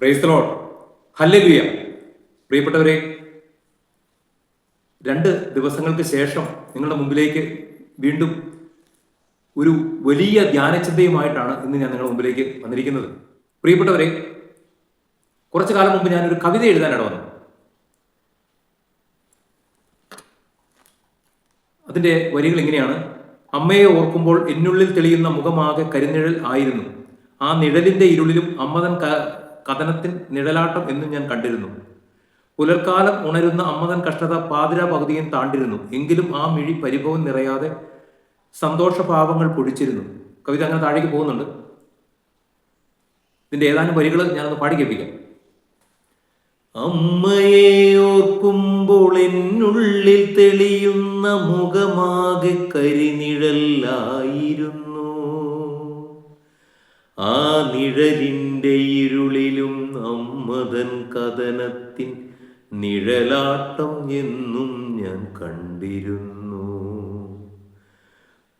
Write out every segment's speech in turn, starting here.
പ്രൈസ്തലോൺ ഹല്ലുയ പ്രിയപ്പെട്ടവരെ രണ്ട് ദിവസങ്ങൾക്ക് ശേഷം നിങ്ങളുടെ മുമ്പിലേക്ക് വീണ്ടും ഒരു വലിയ ധ്യാനചിന്തയുമായിട്ടാണ് ഇന്ന് ഞാൻ നിങ്ങളുടെ മുമ്പിലേക്ക് വന്നിരിക്കുന്നത്. പ്രിയപ്പെട്ടവരെ കുറച്ചു കാലം മുമ്പ് ഒരു കവിത എഴുതാനാണ് വന്നു. അതിന്റെ വരികൾ ഇങ്ങനെയാണ്. അമ്മയെ ഓർക്കുമ്പോൾ എന്നുള്ളിൽ തെളിയുന്ന മുഖമാകെ കരിനിഴൽ ആയിരുന്നു. ആ നിഴലിന്റെ ഇരുളിലും അമ്മതൻ കഥനത്തിൻ നിഴലാട്ടം എന്നും ഞാൻ കണ്ടിരുന്നു. പുലർക്കാലം ഉണരുന്ന അമ്മതൻ കഷ്ടത പാതിര പകുതിയും താണ്ടിരുന്നു. എങ്കിലും ആ മിഴി പരിഭവം നിറയാതെ സന്തോഷഭാവങ്ങൾ പൊടിച്ചിരുന്നു. കവിത അങ്ങനെ താഴേക്ക് പോകുന്നുണ്ട്. ഇതിന്റെ ഏതാനും വരികൾ ഞാനൊന്ന് പാടി കേൾപ്പിക്കാം. അമ്മയെ ഓർക്കുമ്പോൾ എന്നുള്ളിൽ തെളിയുന്ന മുഖമാകെ കരിനിഴലായിരുന്നു. ആ നിഴലിന്റെ ഇരുളിലും അമ്മതൻ കഥനത്തിൻ നിഴലാട്ടം എന്നും ഞാൻ കണ്ടിരുന്നു.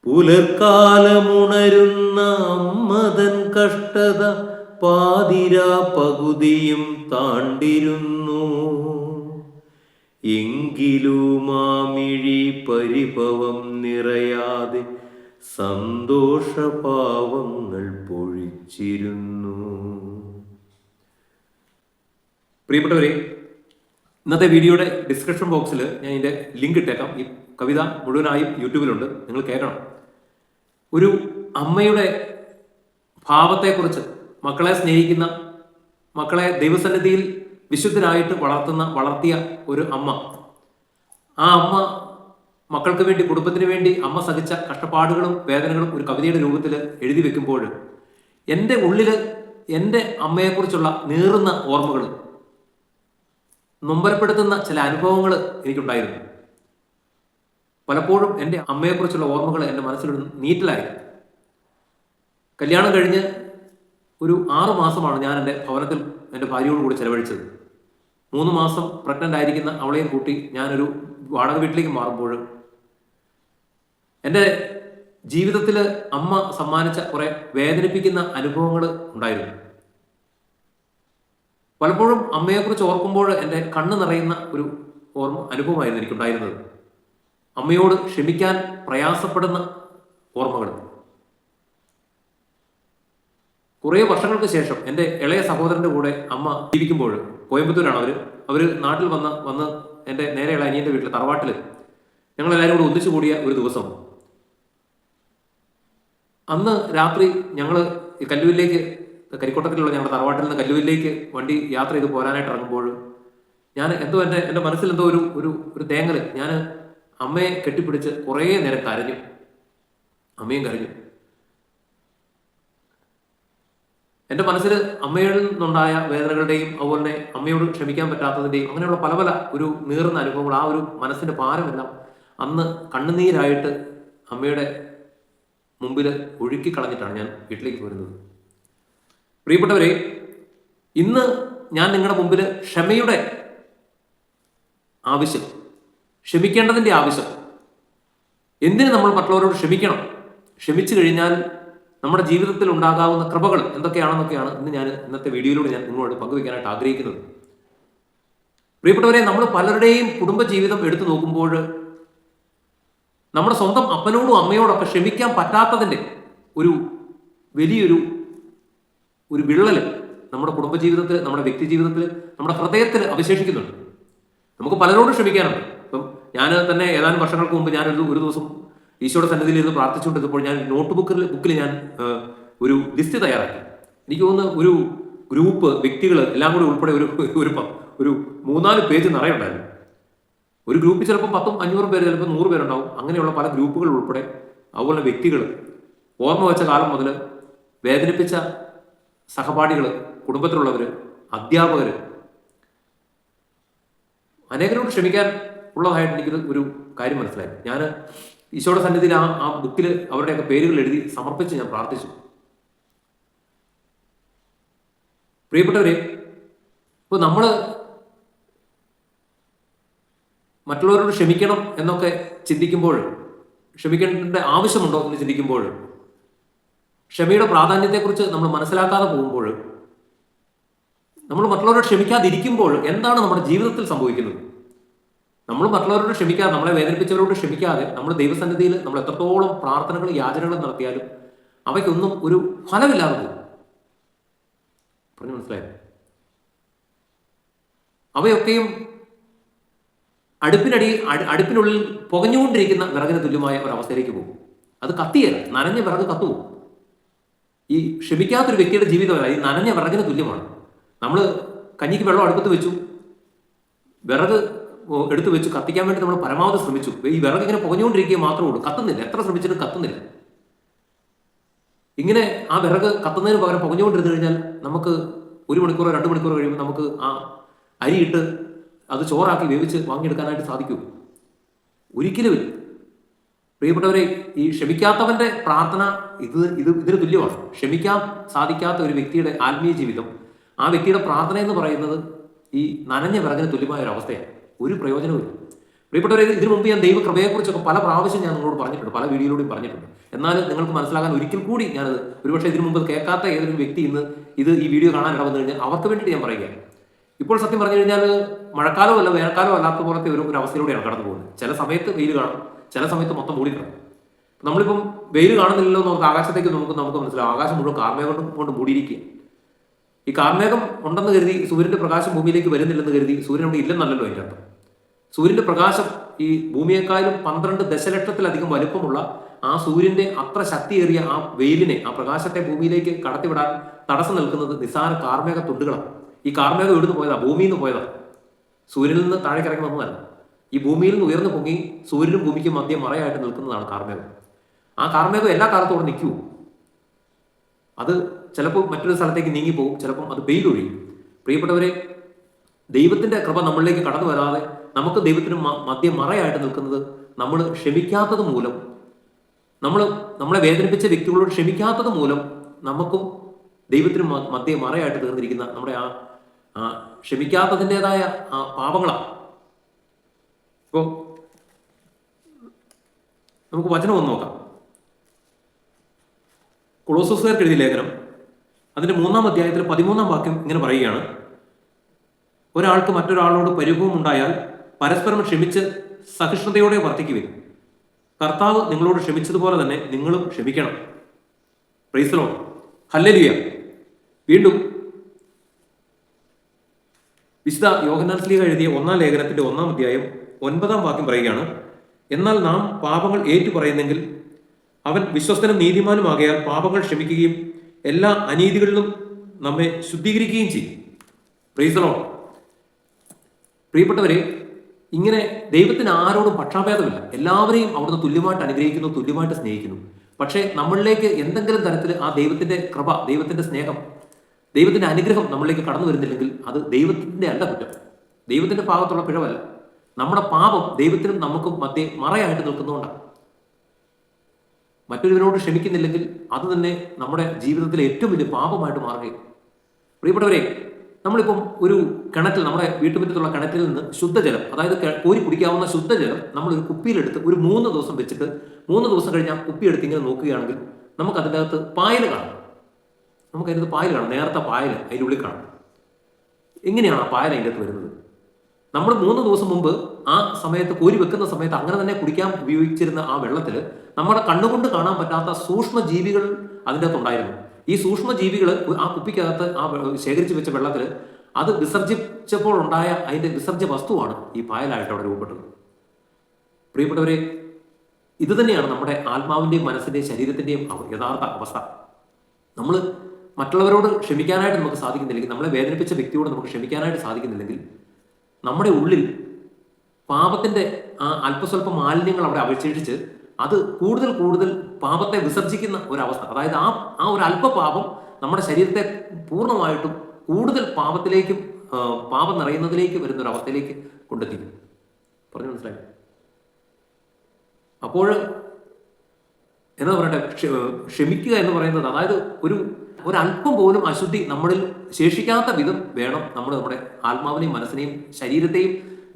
പുലർക്കാലമുണരുന്ന അമ്മതൻ കഷ്ടത പാതിരാ പകുതിയും താണ്ടിരുന്നു. എങ്കിലും മാമിഴി പരിഭവം നിറയാതെ സന്തോഷഭാവങ്ങൾ പൊഴിച്ചിരുന്നു. പ്രിയപ്പെട്ടവരെ ഇന്നത്തെ വീഡിയോയുടെ ഡിസ്ക്രിപ്ഷൻ ബോക്സിൽ ഞാൻ ഇതിന്റെ ലിങ്ക് ഇട്ടേക്കാം. ഈ കവിത മുഴുവനായും യൂട്യൂബിലുണ്ട്. നിങ്ങൾ കേൾക്കണം. ഒരു അമ്മയുടെ ഭാവത്തെക്കുറിച്ച് മക്കളെ സ്നേഹിക്കുന്ന മക്കളെ ദൈവസന്നിധിയിൽ വിശുദ്ധരായിട്ട് വളർത്തുന്ന വളർത്തിയ ഒരു അമ്മ. ആ അമ്മ മക്കൾക്ക് വേണ്ടി കുടുംബത്തിന് വേണ്ടി അമ്മ സഹിച്ച കഷ്ടപ്പാടുകളും വേദനകളും ഒരു കവിതയുടെ രൂപത്തിൽ എഴുതി വെക്കുമ്പോൾ എന്റെ ഉള്ളിൽ എന്റെ അമ്മയെക്കുറിച്ചുള്ള നീറുന്ന ഓർമ്മകൾ നൊമ്പരപ്പെടുത്തുന്ന ചില അനുഭവങ്ങൾ എനിക്കുണ്ടായിരുന്നു. പലപ്പോഴും എന്റെ അമ്മയെക്കുറിച്ചുള്ള ഓർമ്മകൾ എന്റെ മനസ്സിലൊരു നീറ്റലായി കല്യാണം കഴിഞ്ഞ് ഒരു ആറു മാസമാണ് ഞാൻ എന്റെ ഭവനത്തിൽ എന്റെ ഭാര്യയോട് കൂടി ചെലവഴിച്ചത്. മൂന്ന് മാസം പ്രഗ്നന്റ് ആയിരിക്കുന്ന അവളെയും കൂട്ടി ഞാനൊരു വാടക വീട്ടിലേക്ക് മാറുമ്പോൾ എന്റെ ജീവിതത്തിൽ അമ്മ സമ്മാനിച്ച കുറെ വേദനിപ്പിക്കുന്ന അനുഭവങ്ങൾ ഉണ്ടായിരുന്നു. പലപ്പോഴും അമ്മയെക്കുറിച്ച് ഓർക്കുമ്പോൾ എന്റെ കണ്ണ് നിറയുന്ന ഒരു ഓർമ്മ അനുഭവമായിരുന്നു എനിക്കുണ്ടായിരുന്നത്. അമ്മയോട് ക്ഷമിക്കാൻ പ്രയാസപ്പെടുന്ന ഓർമ്മകൾ. കുറേ വർഷങ്ങൾക്ക് ശേഷം എന്റെ ഇളയ സഹോദരന്റെ കൂടെ അമ്മ ജീവിക്കുമ്പോൾ കോയമ്പത്തൂരാണ് അവർ അവർ നാട്ടിൽ വന്ന് വന്ന് എന്റെ നേരെയുള്ള അനിയന്റെ വീട്ടിൽ തറവാട്ടിൽ ഞങ്ങളെല്ലാവരും കൂടെ ഒന്നിച്ചു കൂടിയ ഒരു ദിവസം അന്ന് രാത്രി ഞങ്ങൾ കല്ലൂരിലേക്ക് കരിക്കോട്ടത്തിലുള്ള ഞങ്ങളുടെ തറവാട്ടിൽ നിന്ന് കല്ലൂരിലേക്ക് വണ്ടി യാത്ര ചെയ്ത് പോരാനായിട്ട് ഇറങ്ങുമ്പോൾ ഞാൻ എന്തോ എന്റെ എന്റെ മനസ്സിൽ എന്തോ ഒരു ഒരു ഒരു തേങ്ങൽ ഞാൻ അമ്മയെ കെട്ടിപ്പിടിച്ച് കുറേ നേരം കരഞ്ഞു. അമ്മയും കരഞ്ഞു. എന്റെ മനസ്സിൽ അമ്മയിൽ നിന്നുണ്ടായ വേദനകളുടെയും അതുപോലെ തന്നെ അമ്മയോട് ക്ഷമിക്കാൻ പറ്റാത്തതിന്റെയും അങ്ങനെയുള്ള പല പല ഒരു നീറുന്ന അനുഭവങ്ങൾ ആ ഒരു മനസ്സിന്റെ ഭാരമെല്ലാം അന്ന് കണ്ണുനീരായിട്ട് അമ്മയുടെ മുമ്പിൽ ഒഴുക്കി കളഞ്ഞിട്ടാണ് ഞാൻ വീട്ടിലേക്ക് വരുന്നത് പ്രിയപ്പെട്ടവരെ ഇന്ന് ഞാൻ നിങ്ങളുടെ മുമ്പിൽ ക്ഷമയുടെ ആവശ്യം ക്ഷമിക്കേണ്ടതിന്റെ ആവശ്യം. എന്തിന് നമ്മൾ മറ്റുള്ളവരോട് ക്ഷമിക്കണം? ക്ഷമിച്ചു കഴിഞ്ഞാൽ നമ്മുടെ ജീവിതത്തിൽ ഉണ്ടാകാവുന്ന കൃപകൾ എന്തൊക്കെയാണെന്നൊക്കെയാണ് ഇന്ന് ഞാൻ ഇന്നത്തെ വീഡിയോയിലൂടെ ഞാൻ നിങ്ങളോട് പങ്കുവയ്ക്കാനായിട്ട് ആഗ്രഹിക്കുന്നത്. പ്രിയപ്പെട്ടവരെ നമ്മൾ പലരുടെയും കുടുംബജീവിതം എടുത്തു നോക്കുമ്പോൾ നമ്മുടെ സ്വന്തം അപ്പനോടും അമ്മയോടൊക്കെ ക്ഷമിക്കാൻ പറ്റാത്തതിന്റെ ഒരു വലിയൊരു ഒരു വിള്ളൽ നമ്മുടെ കുടുംബജീവിതത്തിൽ നമ്മുടെ വ്യക്തി ജീവിതത്തിൽ നമ്മുടെ ഹൃദയത്തിൽ അവശേഷിക്കുന്നുണ്ട്. നമുക്ക് പലരോടും ക്ഷമിക്കാനുണ്ട്. ഇപ്പം ഞാൻ തന്നെ ഏതാനും വർഷങ്ങൾക്ക് മുമ്പ് ഞാൻ ഒരു ഒരു ദിവസം ഈശോയുടെ സന്നിധിയിൽ ഇരുന്ന് പ്രാർത്ഥിച്ചുകൊണ്ടിരുന്നപ്പോൾ ഞാൻ നോട്ട് ബുക്കിൽ ബുക്കിൽ ഞാൻ ഒരു ലിസ്റ്റ് തയ്യാറാക്കി. എനിക്ക് തോന്നുന്നു ഒരു ഗ്രൂപ്പ് വ്യക്തികൾ എല്ലാം കൂടി ഉൾപ്പെടെ ഒരു ഒരു ഒരു മൂന്നാൽ പേജ് നിറയുണ്ടായിരുന്നു. ഒരു ഗ്രൂപ്പിൽ ചിലപ്പോൾ പത്തും അഞ്ഞൂറും പേര് ചിലപ്പോൾ നൂറ് പേരുണ്ടാവും. അങ്ങനെയുള്ള പല ഗ്രൂപ്പുകൾ ഉൾപ്പെടെ അതുപോലെ വ്യക്തികൾ ഓർമ്മ വെച്ച കാലം മുതൽ വേദനിപ്പിച്ച സഹപാഠികൾ കുടുംബത്തിലുള്ളവർ അധ്യാപകർ അനേകരോട് ക്ഷമിക്കാൻ ഉള്ളതായിട്ട് എനിക്കൊരു ഒരു കാര്യം മനസ്സിലായി. ഞാൻ ഈശോയുടെ സന്നിധിയിൽ ആ ആ ബുക്കിൽ അവരുടെയൊക്കെ പേരുകൾ എഴുതി സമർപ്പിച്ച് ഞാൻ പ്രാർത്ഥിച്ചു. പ്രിയപ്പെട്ടവരെ ഇപ്പോൾ നമ്മൾ മറ്റുള്ളവരോട് ക്ഷമിക്കണം എന്നൊക്കെ ചിന്തിക്കുമ്പോൾ ക്ഷമിക്കേണ്ട ആവശ്യമുണ്ടോ എന്ന് ചിന്തിക്കുമ്പോൾ ക്ഷമയുടെ പ്രാധാന്യത്തെക്കുറിച്ച് നമ്മൾ മനസ്സിലാക്കാതെ പോകുമ്പോൾ നമ്മൾ മറ്റുള്ളവരോട് ക്ഷമിക്കാതിരിക്കുമ്പോൾ എന്താണ് നമ്മുടെ ജീവിതത്തിൽ സംഭവിക്കുന്നത്? നമ്മൾ മറ്റുള്ളവരോട് ക്ഷമിക്കാതെ നമ്മളെ വേദനിപ്പിച്ചവരോട് ക്ഷമിക്കാതെ നമ്മൾ ദൈവസന്നിധിയിൽ നമ്മൾ എത്രത്തോളം പ്രാർത്ഥനകളും യാചനകളും നടത്തിയാലും അവയ്ക്കൊന്നും ഒരു ഫലമില്ലാതെ പോകും. പറഞ്ഞു മനസ്സിലായോ? അവയൊക്കെയും അടുപ്പിനടി അടി- അടുപ്പിനുള്ളിൽ പുകഞ്ഞുകൊണ്ടിരിക്കുന്ന വിറകിന് തുല്യമായ ഒരവസ്ഥയിലേക്ക് പോകും. അത് കത്തിയല്ല നനഞ്ഞ വിറക് കത്തുപോകും. ഈ ക്ഷമിക്കാത്തൊരു വ്യക്തിയുടെ ജീവിതമല്ല ഈ നനഞ്ഞ വിറകിന് തുല്യമാണ്. നമ്മൾ കഞ്ഞിക്ക് വെള്ളം അടുപ്പത്ത് വെച്ചു വിറക് എടുത്തു വെച്ച് കത്തിക്കാൻ വേണ്ടി നമ്മൾ പരമാവധി ശ്രമിച്ചു. ഈ വിറക് ഇങ്ങനെ പുകഞ്ഞുകൊണ്ടിരിക്കുക മാത്രമേ ഉള്ളൂ കത്തുന്നില്ല. എത്ര ശ്രമിച്ചിട്ടും കത്തുന്നില്ല. ഇങ്ങനെ ആ വിറക് കത്തുന്നതിന് പകരം പുകഞ്ഞുകൊണ്ടിരുന്നു കഴിഞ്ഞാൽ നമുക്ക് ഒരു മണിക്കൂറോ രണ്ട് മണിക്കൂറോ കഴിയുമ്പോൾ നമുക്ക് ആ അരിയിട്ട് അത് ചോറാക്കി വേവിച്ച് വാങ്ങിയെടുക്കാനായിട്ട് സാധിക്കൂ. ഒരിക്കലുമില്ല പ്രിയപ്പെട്ടവരെ ഈ ക്ഷമിക്കാത്തവന്റെ പ്രാർത്ഥന ഇത് ഇത് ഇതിന് തുല്യമാണ്. ക്ഷമിക്കാൻ സാധിക്കാത്ത ഒരു വ്യക്തിയുടെ ആത്മീയ ജീവിതം ആ വ്യക്തിയുടെ പ്രാർത്ഥന എന്ന് പറയുന്നത് ഈ നനഞ്ഞ വിറകിന് തുല്യമായ ഒരു അവസ്ഥയാണ്. ഒരു പ്രയോജനവുമില്ല പ്രിയപ്പെട്ടവരെ ഇതിനു മുമ്പ് ഞാൻ ദൈവകൃപയെക്കുറിച്ചൊക്കെ പല പ്രാവശ്യം ഞാൻ നിങ്ങളോട് പറഞ്ഞിട്ടുണ്ട് പല വീഡിയോയിലൂടെയും പറഞ്ഞിട്ടുണ്ട്. എന്നാൽ നിങ്ങൾക്ക് മനസ്സിലാകാൻ ഒരിക്കൽ കൂടി ഞാനത് ഒരുപക്ഷെ ഇതിനു മുമ്പ് കേൾക്കാത്ത ഏതൊരു വ്യക്തി ഇന്ന് ഇത് ഈ വീഡിയോ കാണാൻ ഇടവന്നു കഴിഞ്ഞാൽ അവർക്ക് വേണ്ടിയിട്ട് ഞാൻ പറയുകയാണ്. ഇപ്പോൾ സത്യം പറഞ്ഞു കഴിഞ്ഞാൽ മഴക്കാലമോ അല്ല വേനൽക്കാലവും അല്ലാത്ത പോലത്തെ ഒരു അവസ്ഥയിലൂടെയാണ് കടന്നു പോകുന്നത്. ചില സമയത്ത് വെയിൽ കാണും ചില സമയത്ത് മൊത്തം മൂടി കിടക്കും. നമ്മളിപ്പം വെയിൽ കാണുന്നില്ലല്ലോ നമുക്ക് ആകാശത്തേക്ക് നമുക്ക് നമുക്ക് മനസ്സിലാവും. ആകാശം മുഴുവൻ കാർമേഘം കൊണ്ട് മൂടിയിരിക്കുക ഈ കാർമേഘം ഉണ്ടെന്ന് കരുതി സൂര്യന്റെ പ്രകാശം ഭൂമിയിലേക്ക് വരുന്നില്ലെന്ന് കരുതി സൂര്യൻ അവിടെ ഇല്ലെന്നല്ലല്ലോ അതിന്റെ അർത്ഥം. സൂര്യന്റെ പ്രകാശം ഈ ഭൂമിയെക്കാളും പന്ത്രണ്ട് ദശലക്ഷത്തിലധികം വലുപ്പമുള്ള ആ സൂര്യന്റെ അത്ര ശക്തിയേറിയ ആ വെയിലിനെ ആ പ്രകാശത്തെ ഭൂമിയിലേക്ക് കടത്തിവിടാൻ തടസ്സം നിൽക്കുന്നത് നിസ്സാര കാർമേഘ തുണ്ടുകളാണ്. ഈ കാർമേഘം ഇവിടുന്ന് പോയതാ ഭൂമിയിൽ നിന്ന് പോയതാ. സൂര്യനിൽ നിന്ന് താഴേക്ക് ഇറങ്ങി വന്നതല്ല. ഈ ഭൂമിയിൽ നിന്ന് ഉയർന്നു പൊങ്ങി സൂര്യനും ഭൂമിക്കും മധ്യം മറയായിട്ട് നിൽക്കുന്നതാണ് കാർമേഘം. ആ കാർമേഘം എല്ലാ കാലത്തോടെ നിൽക്കൂ. അത് ചിലപ്പോൾ മറ്റൊരു സ്ഥലത്തേക്ക് നീങ്ങിപ്പോകും ചിലപ്പം അത് പെയ്തൊഴിയും. പ്രിയപ്പെട്ടവരെ ദൈവത്തിന്റെ കൃപ നമ്മളിലേക്ക് കടന്നു വരാതെ നമുക്ക് ദൈവത്തിന് മധ്യം മറയായിട്ട് നിൽക്കുന്നത് നമ്മൾ ക്ഷമിക്കാത്തത് മൂലം നമ്മൾ നമ്മളെ വേദനിപ്പിച്ച വ്യക്തികളോട് ക്ഷമിക്കാത്തത് മൂലം നമുക്കും ദൈവത്തിന് മധ്യ മറയായിട്ട് തീർന്നിരിക്കുന്ന നമ്മുടെ ആ ആ ക്ഷമിക്കാത്തതിന്റെതായ ആ പാപങ്ങളാണ്. ഇപ്പോൾ നമുക്ക് വചനം ഒന്ന് നോക്കാം. കൊളോസോസുകാർക്ക് എഴുതിയ ലേഖനം അതിന്റെ മൂന്നാം അധ്യായത്തിൽ പതിമൂന്നാം വാക്യം ഇങ്ങനെ പറയുകയാണ്. ഒരാൾക്ക് മറ്റൊരാളോട് പരിഭവം ഉണ്ടായാൽ പരസ്പരം ക്ഷമിച്ച് സഹിഷ്ണുതയോടെ വർത്തിക്കുവിൻ. കർത്താവ് നിങ്ങളോട് ക്ഷമിച്ചതുപോലെ തന്നെ നിങ്ങളും ക്ഷമിക്കണം. പ്രൈസലോ ഹല്ലലിയ വീണ്ടും വിശുദ്ധ യോഹന്നാൻ എഴുതിയ ഒന്നാം ലേഖനത്തിന്റെ ഒന്നാം അധ്യായം ഒൻപതാം വാക്യം പറയുകയാണ് എന്നാൽ നാം പാപങ്ങൾ ഏറ്റു പറയുന്നെങ്കിൽ അവൻ വിശ്വസ്തനും നീതിമാനുമാകയാൽ പാപങ്ങൾ ക്ഷമിക്കുകയും എല്ലാ അനീതികളിലും നമ്മെ ശുദ്ധീകരിക്കുകയും ചെയ്യും. പ്രീസണോ പ്രിയപ്പെട്ടവരെ ഇങ്ങനെ ദൈവത്തിന് ആരോടും പക്ഷാഭേദമില്ല. എല്ലാവരെയും അവിടുന്ന് തുല്യമായിട്ട് അനുഗ്രഹിക്കുന്നു തുല്യമായിട്ട് സ്നേഹിക്കുന്നു. പക്ഷേ നമ്മളിലേക്ക് എന്തെങ്കിലും തരത്തിൽ ആ ദൈവത്തിന്റെ കൃപ ദൈവത്തിന്റെ സ്നേഹം ദൈവത്തിന്റെ അനുഗ്രഹം നമ്മളിലേക്ക് കടന്നു വരുന്നില്ലെങ്കിൽ അത് ദൈവത്തിന്റെ അല്ല കുറ്റം. ദൈവത്തിന്റെ ഭാഗത്തുള്ള പിഴവല്ല. നമ്മുടെ പാപം ദൈവത്തിനും നമുക്കും മധ്യേ മറയായിട്ട് നിൽക്കുന്നതുകൊണ്ടാണ്. മറ്റൊരുവരോട് ക്ഷമിക്കുന്നില്ലെങ്കിൽ അത് തന്നെ നമ്മുടെ ജീവിതത്തിലെ ഏറ്റവും വലിയ പാപമായിട്ട് മാറുകയും. പ്രിയപ്പെട്ടവരെ നമ്മളിപ്പം ഒരു കിണറ്റിൽ നമ്മുടെ വീട്ടുമുറ്റത്തുള്ള കിണറ്റിൽ നിന്ന് ശുദ്ധജലം അതായത് കോരി കുടിക്കാവുന്ന ശുദ്ധജലം നമ്മൾ ഒരു കുപ്പിയിലെടുത്ത് ഒരു മൂന്ന് ദിവസം വെച്ചിട്ട് മൂന്ന് ദിവസം കഴിഞ്ഞ് ആ കുപ്പി എടുത്ത് ഇങ്ങനെ നോക്കുകയാണെങ്കിൽ നമുക്ക് അതിന്റെ അകത്ത് പായൽ കാണാം. നമുക്ക് അതിനകത്ത് പായൽ കാണാം. നേരത്തെ പായൽ അതിന്റെ ഉള്ളിൽ കാണാം. എങ്ങനെയാണ് ആ പായൽ അതിന്റെ അകത്ത് വരുന്നത്? നമ്മൾ മൂന്ന് ദിവസം മുമ്പ് ആ സമയത്ത് കോരി വെക്കുന്ന സമയത്ത് അങ്ങനെ തന്നെ കുടിക്കാൻ ഉപയോഗിച്ചിരുന്ന ആ വെള്ളത്തിൽ നമ്മുടെ കണ്ണുകൊണ്ട് കാണാൻ പറ്റാത്ത സൂക്ഷ്മ ജീവികൾ അതിന്റെ അകത്തുണ്ടായിരുന്നു ഈ സൂക്ഷ്മ ജീവികൾ ആ കുപ്പിക്കകത്ത് ആ ശേഖരിച്ചു വെച്ച വെള്ളത്തിൽ അത് വിസർജിച്ചപ്പോൾ ഉണ്ടായ അതിന്റെ വിസർജ്യ വസ്തുവാണ് ഈ പായലായിട്ട് അവിടെ രൂപപ്പെട്ടത്. പ്രിയപ്പെട്ടവരെ ഇത് തന്നെയാണ് നമ്മുടെ ആത്മാവിന്റെയും മനസ്സിന്റെയും ശരീരത്തിന്റെയും യഥാർത്ഥ അവസ്ഥ. നമ്മൾ മറ്റുള്ളവരോട് ക്ഷമിക്കാനായിട്ട് നമുക്ക് സാധിക്കുന്നില്ലെങ്കിൽ നമ്മളെ വേദനിപ്പിച്ച വ്യക്തിയോട് നമുക്ക് ക്ഷമിക്കാനായിട്ട് സാധിക്കുന്നില്ലെങ്കിൽ നമ്മുടെ ഉള്ളിൽ പാപത്തിന്റെ ആ അല്പസ്വല്പ മാലിന്യങ്ങൾ അവിടെ അവശേഷിച്ച് അത് കൂടുതൽ കൂടുതൽ പാപത്തെ വിസർജിക്കുന്ന ഒരവസ്ഥ. അതായത് ആ ആ ഒരു അല്പപാപം നമ്മുടെ ശരീരത്തെ പൂർണമായിട്ടും കൂടുതൽ പാപത്തിലേക്കും പാപം നിറയുന്നതിലേക്ക് വരുന്ന ഒരു അവസ്ഥയിലേക്ക് കൊണ്ടെത്തിക്കും. പറഞ്ഞു മനസ്സിലായി? അപ്പോൾ എന്താ പറയട്ടെ ക്ഷമിക്കുക എന്ന് പറയുന്നത് അതായത് ഒരു ഒരല്പം പോലും അശുദ്ധി നമ്മളിൽ ശേഷിക്കാത്ത വിധം വേണം നമ്മൾ നമ്മുടെ ആത്മാവിനെയും മനസ്സിനെയും ശരീരത്തെയും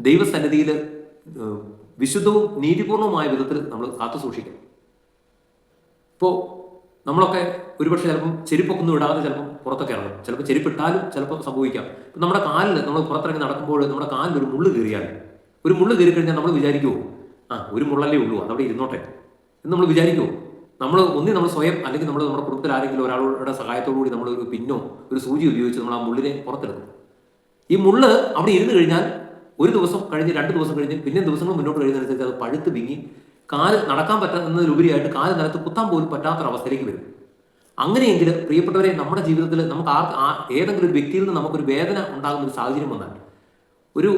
ദൈവസന്നിധിയിൽ വിശുദ്ധവും നീതിപൂർണവുമായ വിധത്തിൽ നമ്മൾ കാത്തു സൂക്ഷിക്കണം. ഇപ്പോൾ നമ്മളൊക്കെ ഒരുപക്ഷെ ചിലപ്പം ചെരുപ്പൊക്കെ ഒന്നും ഇടാതെ ചിലപ്പം പുറത്തൊക്കെ ഇറങ്ങും. ചിലപ്പോൾ ചെരുപ്പിട്ടാലും ചിലപ്പോൾ സംഭവിക്കാം. ഇപ്പം നമ്മുടെ കാലിൽ നമ്മൾ പുറത്തിറങ്ങി നടക്കുമ്പോൾ നമ്മുടെ കാലിൽ ഒരു മുള്ള് കയറിയാൽ ഒരു മുള്ള് കയറി കഴിഞ്ഞാൽ നമ്മൾ വിചാരിക്കുമോ ആ ഒരു മുള്ളല്ലേ ഉള്ളൂ അതവിടെ ഇരുന്നോട്ടെ എന്ന് നമ്മൾ വിചാരിക്കുമോ നമ്മൾ ഒന്നി നമ്മൾ സ്വയം അല്ലെങ്കിൽ നമ്മൾ നമ്മുടെ കുടുംബത്തിൽ ആരെങ്കിലും ഒരാളുടെ സഹായത്തോടു കൂടി നമ്മൾ ഒരു പിന്നോ ഒരു സൂചി ഉപയോഗിച്ച് നമ്മൾ ആ മുള്ളിനെ പുറത്തെടുക്കും. ഈ മുള്ള് അവിടെ ഇരുന്ന് കഴിഞ്ഞാൽ ഒരു ദിവസം കഴിഞ്ഞ് രണ്ട് ദിവസം കഴിഞ്ഞ് പിന്നെ ദിവസങ്ങൾ മുന്നോട്ട് കഴിയുന്നതനുസരിച്ച് അത് പഴുത്ത് വിങ്ങി കാൽ നടക്കാൻ പറ്റുന്നതിലുപരിയായിട്ട് കാൽ നിലത്ത് കുത്താൻ പോലും പറ്റാത്തൊരവസ്ഥയിലേക്ക് വരും. അങ്ങനെയെങ്കിൽ പ്രിയപ്പെട്ടവരെ നമ്മുടെ ജീവിതത്തിൽ നമുക്ക് ആ ഏതെങ്കിലും ഒരു വ്യക്തിയിൽ നിന്ന് നമുക്കൊരു വേദന ഉണ്ടാകുന്ന ഒരു സാഹചര്യം വന്നാൽ ഒരു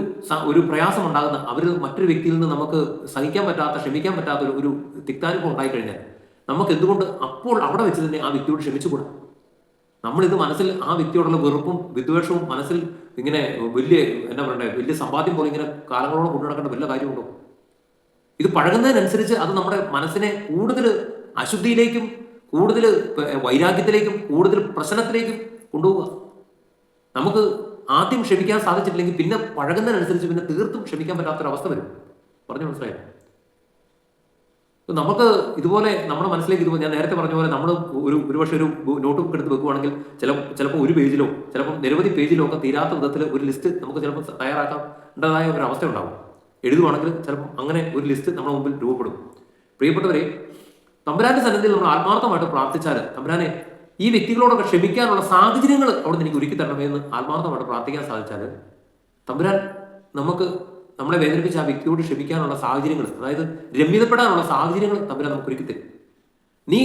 ഒരു പ്രയാസം ഉണ്ടാകുന്ന അവർ മറ്റൊരു വ്യക്തിയിൽ നിന്ന് നമുക്ക് സഹിക്കാൻ പറ്റാത്ത ക്ഷമിക്കാൻ പറ്റാത്ത ഒരു തിക്താനുഭവം ഉണ്ടായിക്കഴിഞ്ഞാൽ നമുക്ക് എന്തുകൊണ്ട് അപ്പോൾ അവിടെ വെച്ച് തന്നെ ആ വ്യക്തിയോട് ക്ഷമിച്ചുകൂടാ? നമ്മളിത് മനസ്സിൽ ആ വ്യക്തിയോടുള്ള വെറുപ്പും വിദ്വേഷവും മനസ്സിൽ ഇങ്ങനെ വലിയ എന്താ പറയണ്ടേ വലിയ സമ്പാദ്യം പോലെ ഇങ്ങനെ കാലങ്ങളോളം കൊണ്ടു നടക്കേണ്ട വല്ല കാര്യമുണ്ടോ? ഇത് പഴകുന്നതിനനുസരിച്ച് അത് നമ്മുടെ മനസ്സിനെ കൂടുതൽ അശുദ്ധിയിലേക്കും കൂടുതൽ വൈരാഗ്യത്തിലേക്കും കൂടുതൽ പ്രശ്നത്തിലേക്കും കൊണ്ടുപോവുക. നമുക്ക് ആദ്യം ക്ഷമിക്കാൻ സാധിച്ചിട്ടില്ലെങ്കിൽ പിന്നെ പഴകുന്നതിനനുസരിച്ച് പിന്നെ തീർത്തും ക്ഷമിക്കാൻ പറ്റാത്തൊരവസ്ഥ വരും. പറഞ്ഞു മനസ്സിലായോ? നമുക്ക് ഇതുപോലെ നമ്മുടെ മനസ്സിലേക്ക് ഇതുപോലെ ഞാൻ നേരത്തെ പറഞ്ഞ പോലെ നമ്മൾ ഒരു ഒരുപക്ഷെ ഒരു നോട്ട് ബുക്ക് എടുത്ത് വെക്കുവാണെങ്കിൽ ചില ചിലപ്പോൾ ഒരു പേജിലോ ചിലപ്പോൾ നിരവധി പേജിലോ ഒക്കെ തീരാത്ത വിധത്തിൽ ഒരു ലിസ്റ്റ് നമുക്ക് ചിലപ്പോൾ തയ്യാറാക്കേണ്ടതായ ഒരു അവസ്ഥ ഉണ്ടാവും. എഴുതുവാണെങ്കിൽ ചിലപ്പോൾ അങ്ങനെ ഒരു ലിസ്റ്റ് നമ്മുടെ മുമ്പിൽ രൂപപ്പെടും. പ്രിയപ്പെട്ടവരെ തമ്പുരാന്റെ സന്നിധിയിൽ നമ്മൾ ആത്മാർത്ഥമായിട്ട് പ്രാർത്ഥിച്ചാൽ തമ്പുരാനെ ഈ വ്യക്തികളോടൊക്കെ ക്ഷമിക്കാനുള്ള സാഹചര്യങ്ങൾ അവിടെ നിന്ന് എനിക്ക് ഒരുക്കി തരണമെന്ന് ആത്മാർത്ഥമായിട്ട് പ്രാർത്ഥിക്കാൻ സാധിച്ചാൽ തമ്പുരാൻ നമുക്ക് നമ്മളെ വേദനിപ്പിച്ച ആ വ്യക്തിയോട് ക്ഷമിക്കാനുള്ള സാഹചര്യങ്ങൾ അതായത് രമ്യതപ്പെടാനുള്ള സാഹചര്യങ്ങൾ തമ്മിൽ നമുക്ക് ഒരുക്കി തരും നീ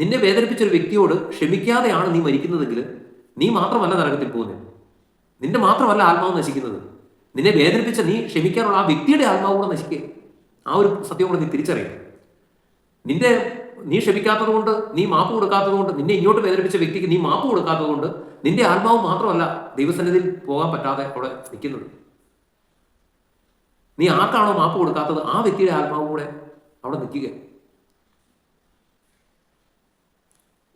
നിന്നെ വേദനിപ്പിച്ച ഒരു വ്യക്തിയോട് ക്ഷമിക്കാതെയാണ് നീ മരിക്കുന്നതെങ്കിൽ നീ മാത്രമല്ല നരകത്തിൽ പോകുന്നത്. നിന്റെ മാത്രമല്ല ആത്മാവ് നശിക്കുന്നത്. നിന്നെ വേദനിപ്പിച്ച നീ ക്ഷമിക്കാനുള്ള ആ വ്യക്തിയുടെ ആത്മാവ് കൂടെ നശിക്കുക. ആ ഒരു സത്യം കൂടെ നീ തിരിച്ചറിയണം. നിന്റെ നീ ക്ഷമിക്കാത്തത് കൊണ്ട് നീ മാപ്പ് കൊടുക്കാത്തത് കൊണ്ട് നിന്നെ ഇങ്ങോട്ട് വേദനിപ്പിച്ച വ്യക്തിക്ക് നീ മാപ്പ് കൊടുക്കാത്തത് കൊണ്ട് നിന്റെ ആത്മാവ് മാത്രമല്ല ദൈവസന്നിധിയിൽ പോകാൻ പറ്റാതെ അവിടെ നിൽക്കുന്നത്. നീ ആർക്കാണോ മാപ്പ് കൊടുക്കാത്തത്? ആ വ്യക്തിയുടെ ആത്മാവ് കൂടെ അവിടെ നിൽക്കുക.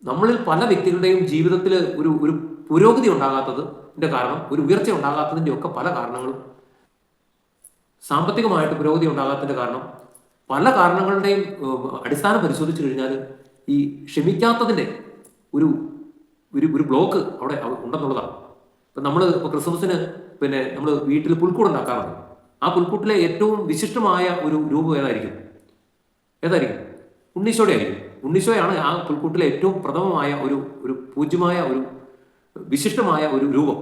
നമ്മളിൽ പല വ്യക്തികളുടെയും ജീവിതത്തിൽ ഒരു ഒരു പുരോഗതി ഉണ്ടാകാത്തതിന്റെ കാരണം ഒരു ഉയർച്ച ഉണ്ടാകാത്തതിന്റെ ഒക്കെ പല കാരണങ്ങളും സാമ്പത്തികമായിട്ട് പുരോഗതി ഉണ്ടാകാത്തതിന്റെ കാരണം പല കാരണങ്ങളുടെയും അടിസ്ഥാനം പരിശോധിച്ചു കഴിഞ്ഞാൽ ഈ ക്ഷമിക്കാത്തതിന്റെ ഒരു ഒരു ഒരു ബ്ലോക്ക് അവിടെ അവ- ഉണ്ടെന്നുള്ളതാണ്. ഇപ്പം നമ്മൾ ഇപ്പോൾ ക്രിസ്മസിന് പിന്നെ നമ്മൾ വീട്ടിൽ പുൽക്കൂട് ഉണ്ടാക്കാറുണ്ട്. ആ പുൽക്കൂട്ടിലെ ഏറ്റവും വിശിഷ്ടമായ ഒരു രൂപം ഏതായിരിക്കും? ഏതായിരിക്കും? ഉണ്ണീശോയുടെ ആയിരിക്കും ഉണ്ണീശോയാണ് ആ പുൽക്കൂട്ടിലെ ഏറ്റവും പ്രഥമമായ ഒരു ഒരു പൂജ്യമായ ഒരു വിശിഷ്ടമായ ഒരു രൂപം.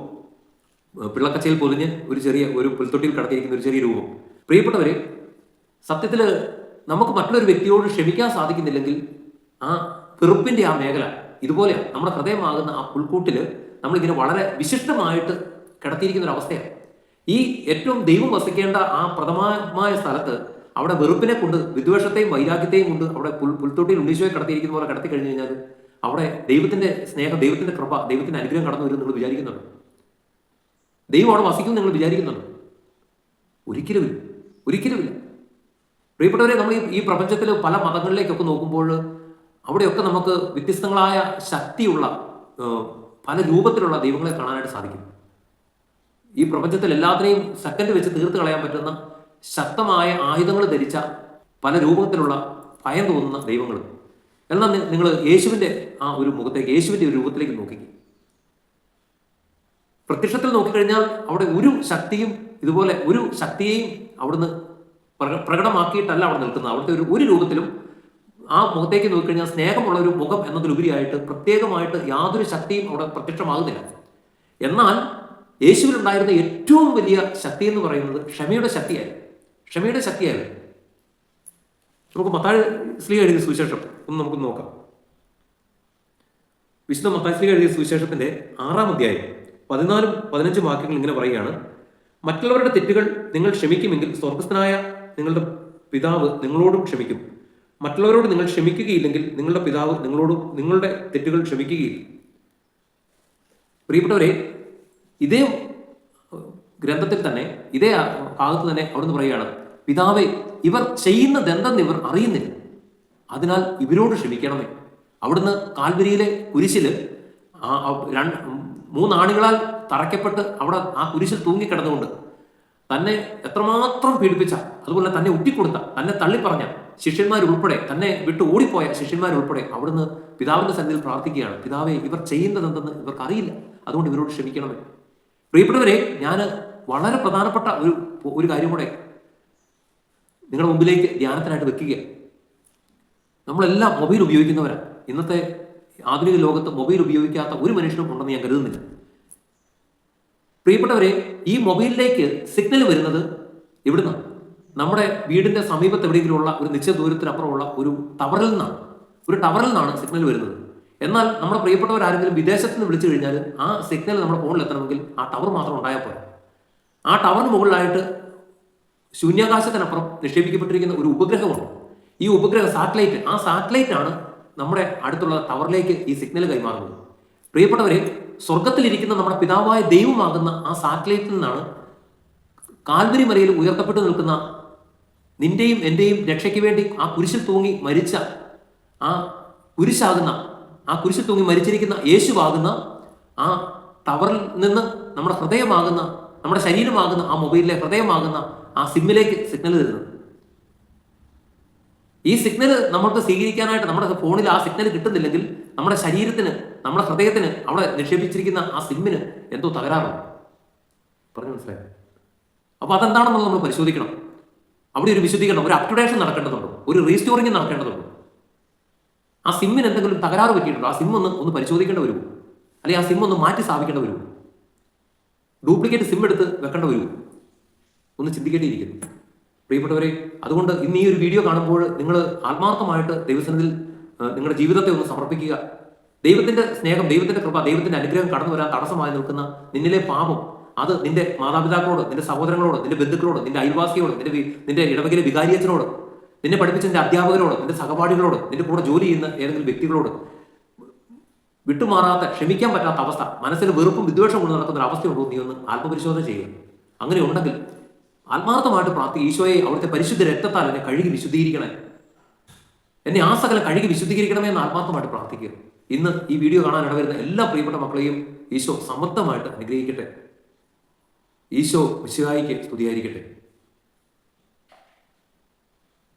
പിള്ളക്കച്ചയിൽ പൊതിഞ്ഞ് ഒരു ചെറിയ ഒരു പുൽത്തൊട്ടിയിൽ കടത്തിയിരിക്കുന്ന ഒരു ചെറിയ രൂപം. പ്രിയപ്പെട്ടവരെ സത്യത്തിൽ നമുക്ക് മറ്റൊരു വ്യക്തിയോട് ക്ഷമിക്കാൻ സാധിക്കുന്നില്ലെങ്കിൽ ആ വെറുപ്പിന്റെ ആ മേഖല ഇതുപോലെയാണ്. നമ്മുടെ ഹൃദയമാകുന്ന ആ പുൽക്കൂട്ടിൽ നമ്മളിങ്ങനെ വളരെ വിശിഷ്ടമായിട്ട് കിടത്തിയിരിക്കുന്ന ഒരു അവസ്ഥയാണ്. ഈ ഏറ്റവും ദൈവം വസിക്കേണ്ട ആ പ്രഥമമായ സ്ഥലത്ത് അവിടെ വെറുപ്പിനെ കൊണ്ട് വിദ്വേഷത്തെയും വൈരാഗ്യത്തെയും കൊണ്ട് അവിടെ പുൽ പുൽത്തൊട്ടിയിൽ ഉണ്ണീശോയെ കടത്തിയിരിക്കുന്ന പോലെ കടത്തി കഴിഞ്ഞു കഴിഞ്ഞാൽ അവിടെ ദൈവത്തിന്റെ സ്നേഹം ദൈവത്തിന്റെ കൃപ ദൈവത്തിന്റെ അനുഗ്രഹം കടന്നു വരും നിങ്ങൾ വിചാരിക്കുന്നുണ്ട്? ദൈവം അവിടെ വസിക്കും നിങ്ങൾ വിചാരിക്കുന്നുണ്ട്? ഒരിക്കലുമില്ല. ഒരിക്കലുമില്ല. പ്രിയപ്പെട്ടവരെ നമ്മൾ ഈ- പ്രപഞ്ചത്തിൽ പല മതങ്ങളിലേക്കൊക്കെ നോക്കുമ്പോൾ അവിടെയൊക്കെ നമുക്ക് വ്യത്യസ്തങ്ങളായ ശക്തിയുള്ള പല രൂപത്തിലുള്ള ദൈവങ്ങളെ കാണാനായിട്ട് സാധിക്കും. ഈ പ്രപഞ്ചത്തിൽ എല്ലാത്തിനെയും സെക്കൻഡ് വെച്ച് തീർത്ത് കളയാൻ പറ്റുന്ന ശക്തമായ ആയുധങ്ങൾ ധരിച്ച പല രൂപത്തിലുള്ള ഭയം തോന്നുന്ന ദൈവങ്ങൾ. എന്നാൽ നിങ്ങൾ യേശുവിന്റെ ആ ഒരു മുഖത്തേക്ക് യേശുവിന്റെ ഒരു രൂപത്തിലേക്ക് നോക്കി. പ്രത്യക്ഷത്തിൽ നോക്കിക്കഴിഞ്ഞാൽ അവിടെ ഒരു ശക്തിയും ഇതുപോലെ ഒരു ശക്തിയെയും അവിടുന്ന് പ്രക- പ്രകടമാക്കിയിട്ടല്ല അവിടെ നിൽക്കുന്നത്. അവിടുത്തെ ഒരു ഒരു രൂപത്തിലും ആ മുഖത്തേക്ക് നോക്കിക്കഴിഞ്ഞാൽ സ്നേഹമുള്ള ഒരു മുഖം എന്നതിലുപരിയായിട്ട് പ്രത്യേകമായിട്ട് യാതൊരു ശക്തിയും അവിടെ പ്രത്യക്ഷമാകുന്നില്ല. എന്നാൽ യേശുവിനുണ്ടായിരുന്ന ഏറ്റവും വലിയ ശക്തി എന്ന് പറയുന്നത് ക്ഷമയുടെ ശക്തിയായിരുന്നു. ക്ഷമയുടെ ശക്തിയായിരുന്നു. നമുക്ക് മത്താഴ് സ്ത്രീ എഴുതിയ സുവിശേഷം ഒന്ന് നമുക്ക് നോക്കാം. വിശുദ്ധ മത്താശ്രീ എഴുതിയ സുവിശേഷത്തിന്റെ ആറാം അധ്യായം പതിനാലും പതിനഞ്ചും വാക്യങ്ങൾ ഇങ്ങനെ പറയുകയാണ്. മറ്റുള്ളവരുടെ തെറ്റുകൾ നിങ്ങൾ ക്ഷമിക്കുമെങ്കിൽ സ്വർഗസ്ഥനായ നിങ്ങളുടെ പിതാവ് നിങ്ങളോടും ക്ഷമിക്കും. മറ്റുള്ളവരോട് നിങ്ങൾ ക്ഷമിക്കുകയില്ലെങ്കിൽ നിങ്ങളുടെ പിതാവ് നിങ്ങളോടും നിങ്ങളുടെ തെറ്റുകൾ ക്ഷമിക്കുകയില്ല. പ്രിയപ്പെട്ടവരെ ഇതേ ഗ്രന്ഥത്തിൽ തന്നെ ഇതേ ഭാഗത്ത് തന്നെ അവിടുന്ന് പറയുകയാണ് പിതാവെ ഇവർ ചെയ്യുന്നതെന്തെന്ന് ഇവർ അറിയുന്നില്ല. അതിനാൽ ഇവരോട് ക്ഷമിക്കണമേ. അവിടുന്ന് കാൽവരിയിലെ കുരിശിൽ രണ്ട് മൂന്നാണികളാൽ തറയ്ക്കപ്പെട്ട് അവിടെ ആ കുരിശിൽ തൂങ്ങിക്കിടന്നുകൊണ്ട് തന്നെ എത്രമാത്രം പീഡിപ്പിച്ച അതുപോലെ തന്നെ ഉട്ടിക്കൊടുത്ത തന്നെ തള്ളിപ്പറഞ്ഞ ശിഷ്യന്മാരുൾപ്പെടെ തന്നെ വിട്ട് ഓടിപ്പോയ ശിഷ്യന്മാരുൾപ്പെടെ അവിടുന്ന് പിതാവിന്റെ സന്നിധിയിൽ പ്രാർത്ഥിക്കുകയാണ് പിതാവെ ഇവർ ചെയ്യുന്നതെന്തെന്ന് ഇവർക്ക് അറിയില്ല. അതുകൊണ്ട് ഇവരോട് ക്ഷമിക്കണമേ. പ്രിയപ്പെട്ടവരെ ഞാൻ വളരെ പ്രധാനപ്പെട്ട ഒരു ഒരു കാര്യം കൂടെ നിങ്ങളുടെ മുമ്പിലേക്ക് ധ്യാനത്തിനായിട്ട് വെക്കുക നമ്മളെല്ലാം മൊബൈൽ ഉപയോഗിക്കുന്നവരാണ് ഇന്നത്തെ ആധുനിക ലോകത്ത് മൊബൈൽ ഉപയോഗിക്കാത്ത ഒരു മനുഷ്യനും ഉണ്ടെന്ന് ഞാൻ കരുതുന്നില്ല. പ്രിയപ്പെട്ടവരെ ഈ മൊബൈലിലേക്ക് സിഗ്നൽ വരുന്നത് എവിടുന്നാണ് നമ്മുടെ വീടിന്റെ സമീപത്ത് എവിടെയെങ്കിലുമുള്ള ഒരു നിശ്ചയ ദൂരത്തിനപ്പുറമുള്ള ഒരു ടവറിൽ നിന്നാണ്. ഒരു ടവറിൽ നിന്നാണ് സിഗ്നൽ വരുന്നത്. എന്നാൽ നമ്മുടെ പ്രിയപ്പെട്ടവർ ആരെങ്കിലും വിദേശത്ത് നിന്ന് വിളിച്ചു കഴിഞ്ഞാൽ ആ സിഗ്നൽ നമ്മുടെ ഫോണിൽ എത്തണമെങ്കിൽ ആ ടവർ മാത്രം ഉണ്ടായാൽ പോരാ. ആ ടവറിന് മുകളിലായിട്ട് ശൂന്യാകാശത്തിനപ്പുറം നിക്ഷേപിക്കപ്പെട്ടിരിക്കുന്ന ഒരു ഉപഗ്രഹമുണ്ട്. ഈ ഉപഗ്രഹ സാറ്റലൈറ്റ് ആ സാറ്റലൈറ്റ് ആണ് നമ്മുടെ അടുത്തുള്ള ടവറിലേക്ക് ഈ സിഗ്നൽ കൈമാറുന്നത്. പ്രിയപ്പെട്ടവരെ സ്വർഗത്തിലിരിക്കുന്ന നമ്മുടെ പിതാവായ ദൈവമാകുന്ന ആ സാറ്റലൈറ്റിൽ നിന്നാണ് കാൽവരി മലയിൽ ഉയർത്തപ്പെട്ടു നിൽക്കുന്ന നിന്റെയും എന്റെയും രക്ഷയ്ക്ക് വേണ്ടി ആ കുരിശിൽ തൂങ്ങി മരിച്ച ആ കുരിശാകുന്ന ആ കുരിശിൽ തൂങ്ങി മരിച്ചിരിക്കുന്ന യേശുവാകുന്ന ആ ടവറിൽ നിന്ന് നമ്മുടെ ഹൃദയമാകുന്ന നമ്മുടെ ശരീരമാകുന്ന ആ മൊബൈലിലെ ഹൃദയമാകുന്ന ആ സിമ്മിലേക്ക് സിഗ്നൽ തരുന്നത് ഈ സിഗ്നൽ നമ്മൾക്ക് സ്വീകരിക്കാനായിട്ട് നമ്മുടെ ഫോണിൽ ആ സിഗ്നൽ കിട്ടുന്നില്ലെങ്കിൽ നമ്മുടെ ശരീരത്തിന് നമ്മുടെ ഹൃദയത്തിന് അവിടെ നിക്ഷേപിച്ചിരിക്കുന്ന ആ സിമ്മിന് എന്തോ തകരാറുണ്ട്. പറഞ്ഞു മനസ്സിലായി? അപ്പൊ അതെന്താണെന്നുള്ളത് നമ്മൾ പരിശോധിക്കണം. അവിടെ ഒരു വിശദീകരണം ഒരു അപ്ഡേഷൻ നടക്കേണ്ടതുണ്ട്. ഒരു റീസ്റ്റോറിങ് നടക്കേണ്ടതുണ്ട്. ആ സിമ്മിന് എന്തെങ്കിലും തകരാറ് പറ്റിയിട്ടുണ്ടോ? ആ സിം ഒന്ന് ഒന്ന് പരിശോധിക്കേണ്ട വരുമോ അല്ലെങ്കിൽ ആ സിം ഒന്ന് മാറ്റി സ്ഥാപിക്കേണ്ട വരുമോ ഡ്യൂപ്ലിക്കേറ്റ് സിം എടുത്ത് വെക്കേണ്ട വരുമോ ഒന്ന് ചിന്തിക്കേണ്ടിയിരിക്കുന്നു. പ്രിയപ്പെട്ടവരെ അതുകൊണ്ട് ഇന്ന് ഈ ഒരു വീഡിയോ കാണുമ്പോൾ നിങ്ങൾ ആത്മാർത്ഥമായിട്ട് ദൈവസനത്തിൽ നിങ്ങളുടെ ജീവിതത്തെ ഒന്ന് സമർപ്പിക്കുക. ദൈവത്തിന്റെ സ്നേഹം ദൈവത്തിന്റെ കൃപ ദൈവത്തിന്റെ അനുഗ്രഹം കടന്നു വരാൻ തടസ്സമായി നിൽക്കുന്ന നിന്നിലെ പാപം അത് നിന്റെ മാതാപിതാക്കളോട് നിന്റെ സഹോദരങ്ങളോട് നിന്റെ ബന്ധുക്കളോട് നിന്റെ അയൽവാസിയോട് നിന്റെ നിന്റെ ഇടവകയിലെ വികാരിയച്ചനോട് നിന്നെ പഠിപ്പിച്ച നിന്റെ അധ്യാപകരോട് നിന്റെ സഹപാഠികളോട് നിന്റെ കൂടെ ജോലി ചെയ്യുന്ന ഏതെങ്കിലും വ്യക്തികളോട് വിട്ടുമാറാത്ത ക്ഷമിക്കാൻ പറ്റാത്ത അവസ്ഥ മനസ്സിൽ വെറുപ്പും വിദ്വേഷം കൊണ്ട് നടക്കുന്ന ഒരു അവസ്ഥയുണ്ടോ നീ ഒന്ന് ആത്മപരിശോധന ചെയ്യുക. അങ്ങനെ ഉണ്ടെങ്കിൽ ആത്മാർത്ഥമായിട്ട് പ്രാർത്ഥി ഈശോയെ അവിടുത്തെ പരിശുദ്ധ രക്തത്താൽ എന്നെ കഴുകി വിശുദ്ധീകരിക്കണേ എന്നെ ആ സകലം കഴുകി വിശുദ്ധീകരിക്കണമേ എന്ന് ആത്മാർത്ഥമായിട്ട് പ്രാർത്ഥിക്കുക. ഇന്ന് ഈ വീഡിയോ കാണാൻ ഇടവരുന്ന എല്ലാ പ്രിയപ്പെട്ട മക്കളെയും ഈശോ സമർത്ഥമായിട്ട് അനുഗ്രഹിക്കട്ടെ. ഈശോ വിശുദ്ധായിക്ക് സ്തുതിയായിരിക്കട്ടെ.